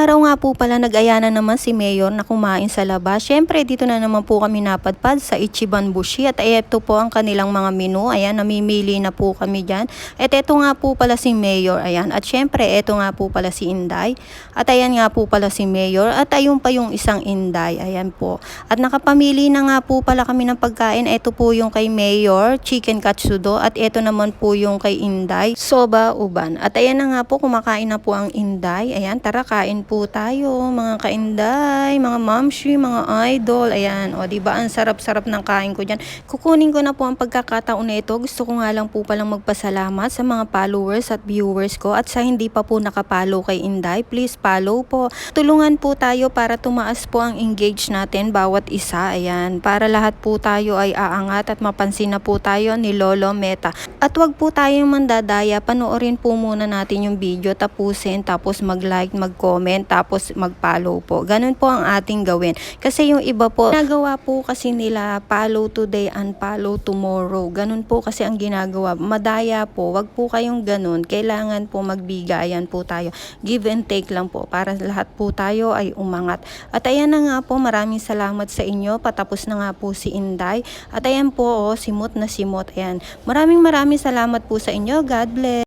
araw nga po pala nag-aya na naman si Mayor na kumain sa labas. Syempre dito na naman po kami napadpad sa Ichiban Bushi at ito po ang kanilang mga menu. Ayan, namimili na po kami dyan. At ito nga po pala si Mayor. Ayan, at syempre ito nga po pala si Inday. At ayan nga po pala si Mayor. At ayun pa yung isang Inday. Ayan po. At nakapamili na nga po pala kami ng pagkain. Ito po yung kay Mayor, chicken katsudo. At ito naman po yung kay Inday, soba uban. At ayan na nga po, kumakain na po ang Inday. Ayan, tara kain po tayo, mga kainday, mga mamshi, mga idol. Ayan, o, di ba ang sarap-sarap ng kain ko dyan. Kukunin ko na po ang pagkakataon na ito. Gusto ko nga lang po palang magpasalamat sa mga followers at viewers ko. At sa hindi pa po nakapalo kay Inday, please follow po. Tulungan po tayo para tumaas po ang engage natin bawat isa. Ayan, para lahat po tayo ay aangat at mapansin na po tayo ni Lolo Meta. At wag po tayong mandadaya, panoorin po muna natin yung video, tapusin, tapos mag-like, mag-comment, tapos mag-follow po. Ganun po ang ating gawin. Kasi yung iba po, nagawa po kasi nila follow today and follow tomorrow. Ganun po kasi ang ginagawa. Madaya po, wag po kayong ganun. Kailangan po magbigayan po tayo. Give and take lang po para lahat po tayo ay umangat. At ayan na nga po, maraming salamat sa inyo. Patapos na nga po si Inday. At ayan po, oh, simot na simot. Ayan. Maraming maraming salamat po sa inyo. God bless.